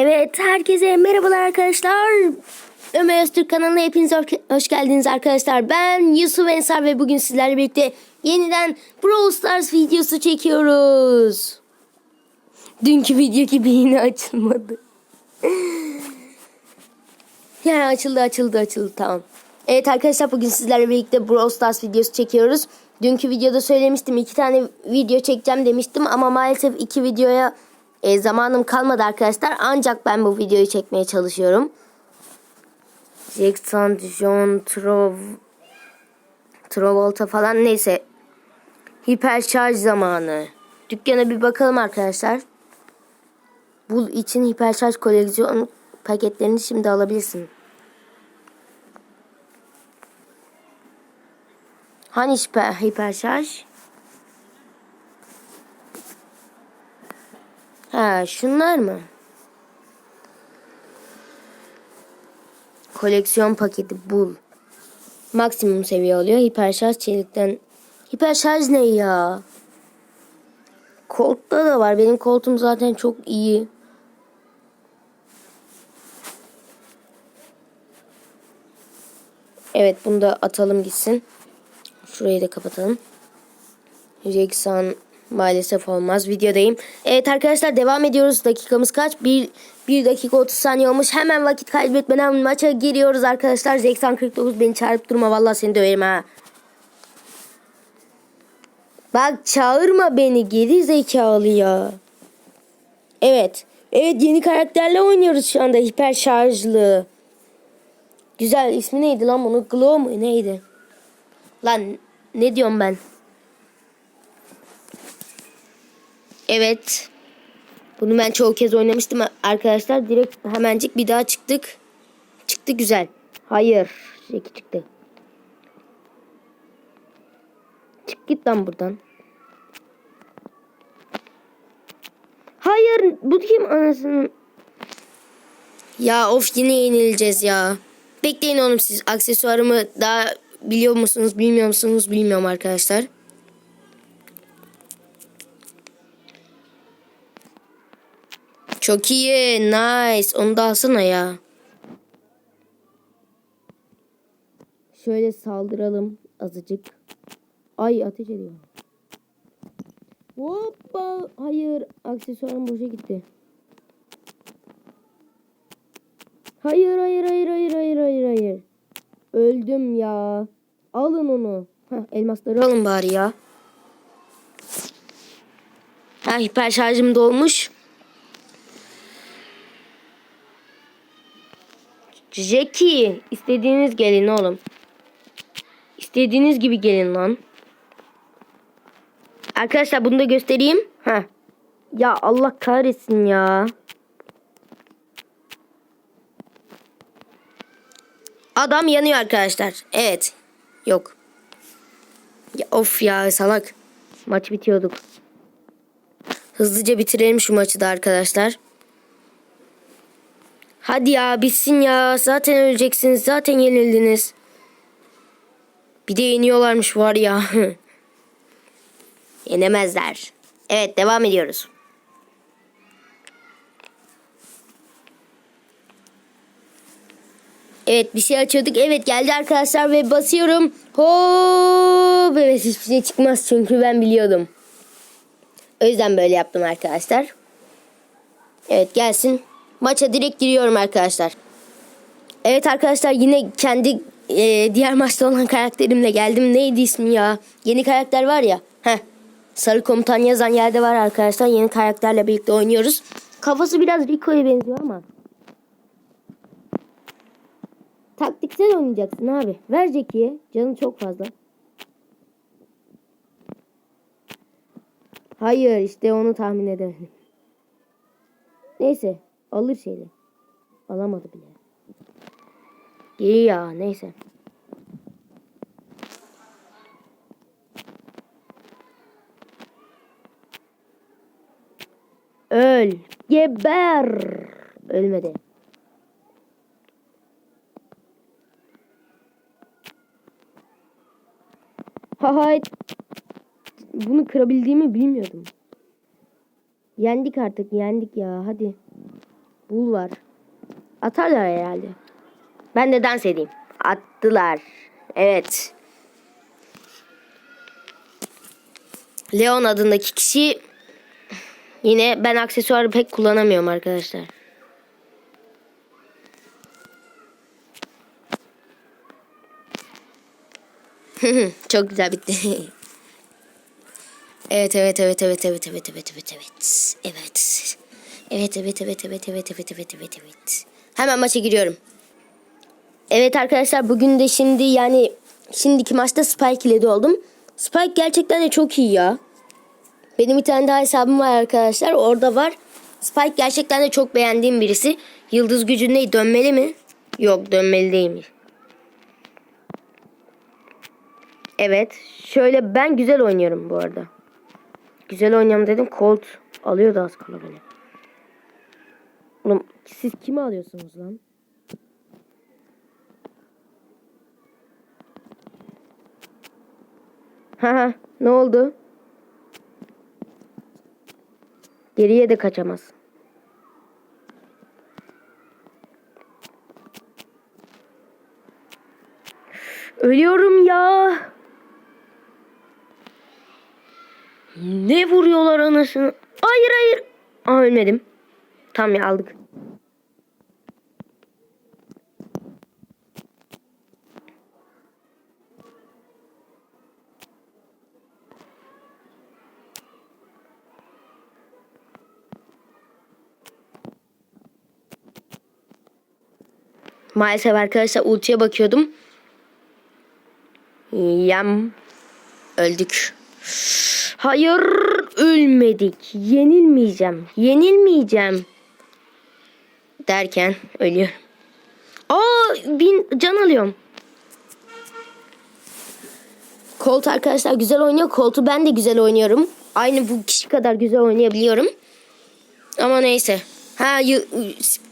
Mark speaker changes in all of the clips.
Speaker 1: Evet, herkese merhabalar arkadaşlar. Ömer Öztürk kanalına hepiniz hoş- geldiniz arkadaşlar. Ben Yusuf Ensar ve bugün sizlerle birlikte yeniden Brawl Stars videosu çekiyoruz. Dünkü video gibi yine açılmadı. Yani açıldı açıldı açıldı tamam. Evet arkadaşlar bugün sizlerle birlikte Brawl Stars videosu çekiyoruz. Dünkü videoda söylemiştim iki tane video çekeceğim demiştim ama maalesef iki videoya e, zamanım kalmadı arkadaşlar. Ancak ben bu videoyu çekmeye çalışıyorum. Jackson, John, Trov, Travolta falan neyse. Hiper şarj zamanı. Dükkana bir bakalım arkadaşlar. Bul için hiper şarj koleksiyon paketlerini şimdi alabilirsin. Hani hiper, hiper şarj? Ha şunlar mı? Koleksiyon paketi bul. Maksimum seviye oluyor. Hiper şarj çelikten. Hiper şarj ne ya? Colt'ta da var. Benim koltum zaten çok iyi. Evet bunu da atalım gitsin. Şurayı da kapatalım. Jackson maalesef olmaz. Videodayım. Evet arkadaşlar devam ediyoruz. Dakikamız kaç? 1, 1 dakika 30 saniye olmuş. Hemen vakit kaybetmeden maça giriyoruz arkadaşlar. Jackson 49 beni çağırıp durma. Vallahi seni döverim ha. Bak çağırma beni geri zekalı ya. Evet. Evet yeni karakterle oynuyoruz şu anda. Hiper şarjlı. Güzel ismi neydi lan bunun? Glow mu neydi? Lan ne diyorum ben? Evet. Bunu ben çoğu kez oynamıştım arkadaşlar. Direkt hemencik bir daha çıktık. Çıktı güzel. Hayır. Zeki çıktı. Çık git lan buradan. Hayır. Bu kim anasının? Ya of yine yenileceğiz ya. Bekleyin oğlum siz. Aksesuarımı daha biliyor musunuz bilmiyor musunuz bilmiyorum arkadaşlar. Çok iyi. Nice. Onu da alsana ya. Şöyle saldıralım azıcık. Ay ateş ediyor. Hoppa. Hayır. Aksesuarım boşa gitti. Hayır hayır hayır hayır hayır hayır hayır. Öldüm ya. Alın onu. Heh, elmasları alın bari ya. Ha hiper şarjım dolmuş. Jackie istediğiniz gelin oğlum. İstediğiniz gibi gelin lan. Arkadaşlar bunu da göstereyim. Ha. Ya Allah kahretsin ya. Adam yanıyor arkadaşlar. Evet. Yok. Ya, of ya salak. Maç bitiyorduk. Hızlıca bitirelim şu maçı da arkadaşlar. Hadi ya bitsin ya. Zaten öleceksiniz. Zaten yenildiniz. Bir de yeniyorlarmış var ya. Yenemezler. Evet devam ediyoruz. Evet bir şey açıyorduk. Evet geldi arkadaşlar ve basıyorum. Hop. Evet hiçbir şey çıkmaz çünkü ben biliyordum. O yüzden böyle yaptım arkadaşlar. Evet gelsin. Maça direkt giriyorum arkadaşlar. Evet arkadaşlar yine kendi e, diğer maçta olan karakterimle geldim. Neydi ismi ya? Yeni karakter var ya. Heh. Sarı komutan yazan yerde var arkadaşlar. Yeni karakterle birlikte oynuyoruz. Kafası biraz Rico'ya benziyor ama. Taktiksel oynayacaksın abi. Ver Jackie'ye. Canı çok fazla. Hayır işte onu tahmin edemedim. Neyse alır şeyle. Alamadı bile. İyi ya neyse. Öl. Geber. Ölmedi. Hay. Bunu kırabildiğimi bilmiyordum. Yendik artık yendik ya hadi. Bul var. Atarlar herhalde. Ben de dans edeyim. Attılar. Evet. Leon adındaki kişi yine ben aksesuarı pek kullanamıyorum arkadaşlar. Çok güzel bitti. evet evet evet evet evet evet evet evet evet. Evet. Evet evet evet evet evet evet evet evet evet. Hemen maça giriyorum. Evet arkadaşlar bugün de şimdi yani şimdiki maçta Spike ile de oldum. Spike gerçekten de çok iyi ya. Benim bir tane daha hesabım var arkadaşlar. Orada var. Spike gerçekten de çok beğendiğim birisi. Yıldız gücü ne? Dönmeli mi? Yok dönmeli değilmiş. Evet. Şöyle ben güzel oynuyorum bu arada. Güzel oynuyorum dedim. Colt alıyordu az kala. Oğlum siz kimi alıyorsunuz lan? Ha ne oldu? Geriye de kaçamaz. Ölüyorum ya. Ne vuruyorlar anasını? Hayır hayır. Aa ölmedim. Tam ya aldık. Maalesef arkadaşlar ultiye bakıyordum. Yam. Öldük. Hayır ölmedik. Yenilmeyeceğim. Yenilmeyeceğim. Derken ölüyorum. Aa bin can alıyorum. Colt arkadaşlar güzel oynuyor. Colt'u ben de güzel oynuyorum. Aynı bu kişi kadar güzel oynayabiliyorum. Ama neyse. Ha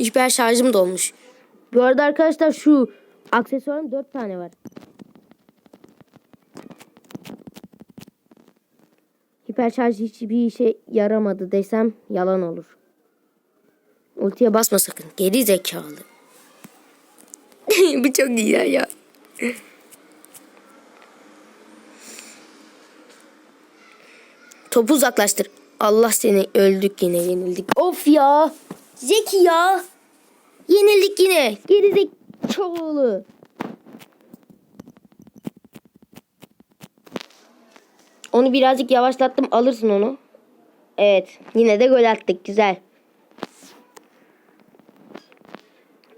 Speaker 1: hiper şarjım dolmuş. Bu arada arkadaşlar şu aksesuarın 4 tane var. Hiper şarj hiçbir işe yaramadı desem yalan olur. Ultiye basma sakın. Geri zekalı. Bu çok iyi ya. ya. Topu uzaklaştır. Allah seni öldük yine yenildik. Of ya. Zeki ya. Yenildik yine. Geri zekalı. Onu birazcık yavaşlattım. Alırsın onu. Evet. Yine de gol attık. Güzel.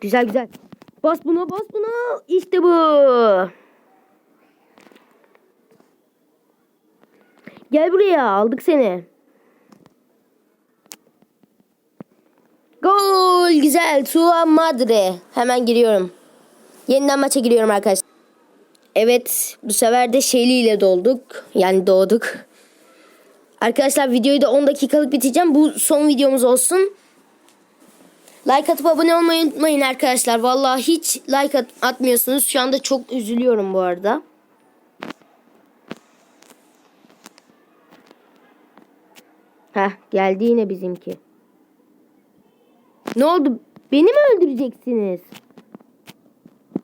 Speaker 1: Güzel güzel. Bas buna bas buna. İşte bu. Gel buraya. Aldık seni. Gol. Güzel. Tua Madre. Hemen giriyorum. Yeniden maça giriyorum arkadaşlar. Evet bu sefer de Shelly ile dolduk. Yani doğduk. Arkadaşlar videoyu da 10 dakikalık biteceğim. Bu son videomuz olsun. Like atıp abone olmayı unutmayın arkadaşlar. Vallahi hiç like at atmıyorsunuz. Şu anda çok üzülüyorum bu arada. Heh geldi yine bizimki. Ne oldu? Beni mi öldüreceksiniz?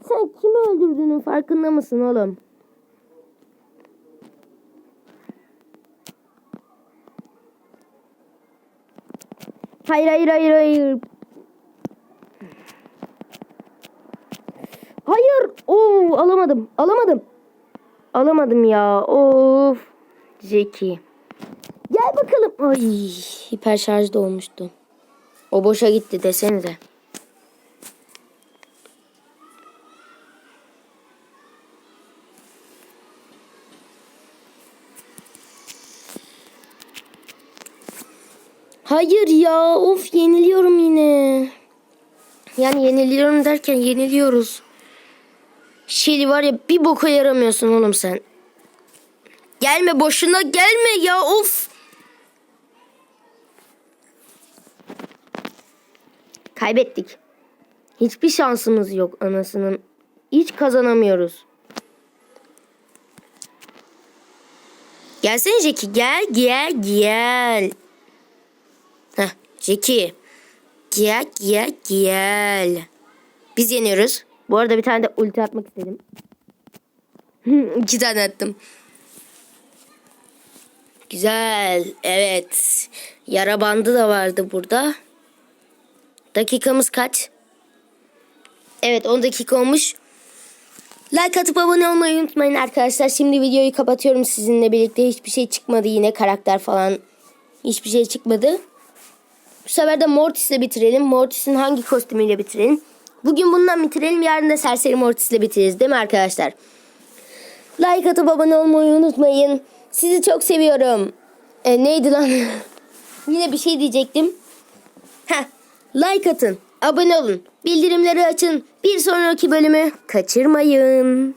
Speaker 1: Sen kimi öldürdüğünün farkında mısın oğlum? Hayır hayır hayır hayır. Hayır. Oo alamadım. Alamadım. Alamadım ya. Of. Zeki. Gel bakalım. Ay hiper şarj da olmuştu. O boşa gitti desenize. Hayır ya of yeniliyorum yine. Yani yeniliyorum derken yeniliyoruz. Şeli var ya bir boka yaramıyorsun oğlum sen. Gelme boşuna gelme ya of. Kaybettik. Hiçbir şansımız yok anasının. Hiç kazanamıyoruz. Gelsene Jackie gel gel gel. Heh Jackie. Gel gel gel. Biz yeniyoruz. Bu arada bir tane de ulti atmak istedim. İki tane attım. Güzel. Evet. Yara bandı da vardı burada. Dakikamız kaç? Evet 10 dakika olmuş. Like atıp abone olmayı unutmayın arkadaşlar. Şimdi videoyu kapatıyorum sizinle birlikte. Hiçbir şey çıkmadı yine karakter falan. Hiçbir şey çıkmadı. Bu sefer de Mortis'le bitirelim. Mortis'in hangi kostümüyle bitirelim? Bugün bundan bitirelim. Yarın da Serseri Mortis'le bitiririz değil mi arkadaşlar? Like atıp abone olmayı unutmayın. Sizi çok seviyorum. E, neydi lan? Yine bir şey diyecektim. Heh, like atın, abone olun, bildirimleri açın. Bir sonraki bölümü kaçırmayın.